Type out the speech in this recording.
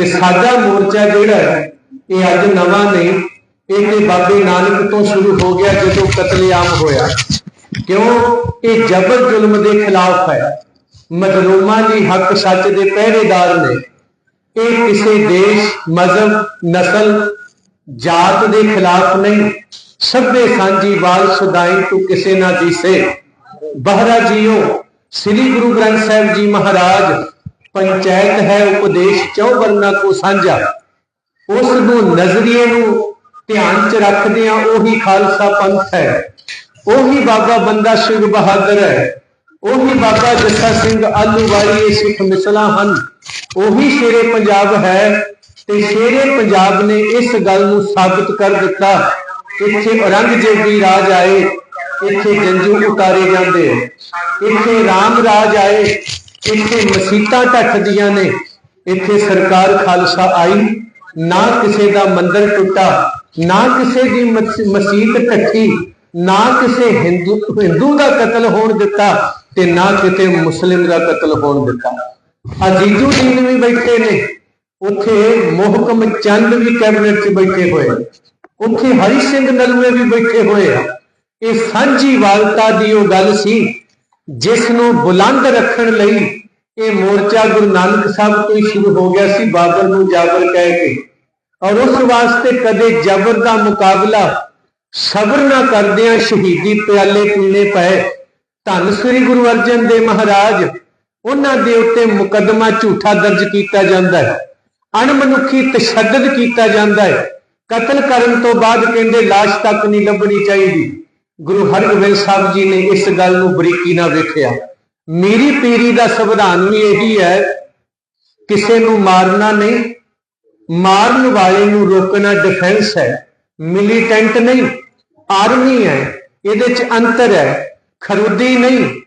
ਤੇ ਸਾਡਾ ਮੋਰਚਾ ਜਿਹੜਾ ਹੈ, ਇਹ ਅੱਜ ਨਵਾਂ ਨਹੀਂ ਇਹ ਤੇ ਬਾਬੇ ਨਾਨਕ ਤੋਂ ਸ਼ੁਰੂ ਹੋ ਗਿਆ ਜਦੋਂ ਕਤਲੇਆਮ ਹੋਇਆ। ਕਿਉਂ? ਇਹ ਜ਼ਬਰ ਜ਼ੁਲਮ ਦੇ ਖਿਲਾਫ ਹੈ। ਮਜ਼ਲੂਮਾਂ ਦੀ ਹੱਕ ਸੱਚ ਦੇ ਪਹਿਰੇਦਾਰ ਨੇ। ਇਹ ਕਿਸੇ ਦੇਸ਼ ਮਜ਼ਹਬ ਨਸਲ ਜਾਤ ਦੇ ਖਿਲਾਫ ਨਹੀਂ। ਸਭੇ ਸਾਂਝੀ ਵਾਲ ਸੁਦਾਈ ਤੂੰ ਕਿਸੇ ਨਾ ਦੀਸੇ। ਬਹਰਾ ਜੀਓ ਸ੍ਰੀ ਗੁਰੂ ਗ੍ਰੰਥ ਸਾਹਿਬ ਜੀ ਮਹਾਰਾਜ ਪੰਚਾਇਤ ਹੈ, ਉਪਦੇਸ਼ ਚੌ ਕੋ ਸਾਂਝਾ? ਉਸ ਨੂੰ ਨਜ਼ਰੀਏ ਨੂੰ ਧਿਆਨ ਚ ਰੱਖਦਿਆਂ ਉਹੀ ਖਾਲਸਾ ਪੰਥ ਹੈ। ਉਹੀ ਬਾਬਾ ਬੰਦਾ ਸਿੰਘ ਬਹਾਦਰ ਹੈ। ਉਹੀ ਬਾਬਾ ਜੱਸਾ ਸਿੰਘ ਆਲੂਵਾਲੀ ਇਹ ਸਿੱਖ ਮਿਸਲਾਂ ਹਨ। ਉਹੀ ਸ਼ੇਰੇ ਪੰਜਾਬ ਹੈ ਤੇ ਸ਼ੇਰੇ ਪੰਜਾਬ ਨੇ ਇਸ ਗੱਲ ਨੂੰ ਸਾਬਤ ਕਰ ਦਿੱਤਾ। ਇੱਥੇ ਔਰੰਗਜ਼ੇਬੀ ਰਾਜ ਆਏ, ਇੱਥੇ ਜੰਜੂ ਉਤਾਰੇ ਜਾਂਦੇ। ਇੱਥੇ ਰਾਮ ਰਾਜ ਆਏ ਇੱਥੇ ਮਸੀਤਾਂ ਢੱਠਦੀਆਂ ਨੇ। ਇੱਥੇ ਸਰਕਾਰ ਖਾਲਸਾ ਆਈ, ਨਾ ਕਿਸੇ ਦਾ ਮੰਦਰ ਟੁੱਟਾ, ਨਾ ਕਿਸੇ ਦੀ ਮਸ- ਮਸੀਤ ਨਾ ਕਿਸੇ ਹਿੰਦੂ ਹਿੰਦੂ ਦਾ ਕਤਲ ਹੋਣ ਦਿੱਤਾ ਤੇ ਨਾ ਕਿਤੇ ਮੁਸਲਿਮ ਦਾ ਕਤਲ ਹੋਣ ਦਿੱਤਾ। ਅਜੀਜ਼ੂ ਦੀਨ ਵੀ ਬੈਠੇ ਨੇ। ਉੱਥੇ ਮੁਹਕਮ ਚੰਦ ਵੀ ਕੈਬਨਿਟ 'ਚ ਬੈਠੇ ਹੋਏ। ਉੱਥੇ ਹਰੀ ਸਿੰਘ ਨਲੂਏ ਵੀ ਬੈਠੇ ਹੋਏ ਆ। ਇਹ ਸਾਂਝੀ ਵਾਲਤਾ ਦੀ ਉਹ ਗੱਲ ਸੀ ਜਿਸ ਨੂੰ ਬੁਲੰਦ ਰੱਖਣ ਲਈ ਇਹ ਮੋਰਚਾ ਗੁਰੂ ਨਾਨਕ ਸਾਹਿਬ ਤੋਂ ਸ਼ੁਰੂ ਹੋ ਗਿਆ ਸੀ, ਬਾਬਰ ਨੂੰ ਜਾਬਰ ਕਹਿ ਕੇ। ਔਰ ਉਸ ਵਾਸਤੇ ਕਦੇ ਜ਼ਬਰ ਦਾ ਮੁਕਾਬਲਾ ਸਬਰ ਨਾ ਕਰਦਿਆਂ ਸ਼ਹੀਦੀ ਪਿਆਲੇ ਪੀਣੇ ਪਏ। ਧੰਨ ਸ੍ਰੀ ਗੁਰੂ ਅਰਜਨ ਦੇਵ ਮਹਾਰਾਜ, ਉਹਨਾਂ ਦੇ ਉੱਤੇ ਮੁਕੱਦਮਾ ਝੂਠਾ ਦਰਜ ਕੀਤਾ ਜਾਂਦਾ ਹੈ, ਅਣਮਨੁੱਖੀ ਤਸ਼ੱਦਦ ਕੀਤਾ ਜਾਂਦਾ ਹੈ। ਕਤਲ ਕਰਨ ਤੋਂ ਬਾਅਦ ਕਹਿੰਦੇ ਲਾਸ਼ ਤੱਕ ਨਹੀਂ ਲੱਭਣੀ ਚਾਹੀਦੀ। ਗੁਰੂ ਹਰਗੋਬਿੰਦ ਸਾਹਿਬ ਜੀ ਨੇ ਇਸ ਗੱਲ ਨੂੰ ਬਰੀਕੀ ਨਾਲ ਵੇਖਿਆ। ਮੇਰੀ ਪੀਰੀ ਦਾ ਸੰਵਿਧਾਨ ਵੀ ਇਹੀ ਹੈ, ਕਿਸੇ ਨੂੰ ਮਾਰਨਾ ਨਹੀਂ, ਮਾਰਨ ਵਾਲੇ ਨੂੰ ਰੋਕਣਾ ਡਿਫੈਂਸ ਹੈ ਮਿਲੀਟੈਂਟ ਨਹੀਂ ਆਰਮੀ ਹੈ, ਇਹਦੇ ਚ ਅੰਤਰ ਹੈ, ਖਰੂਦੀ ਨਹੀਂ।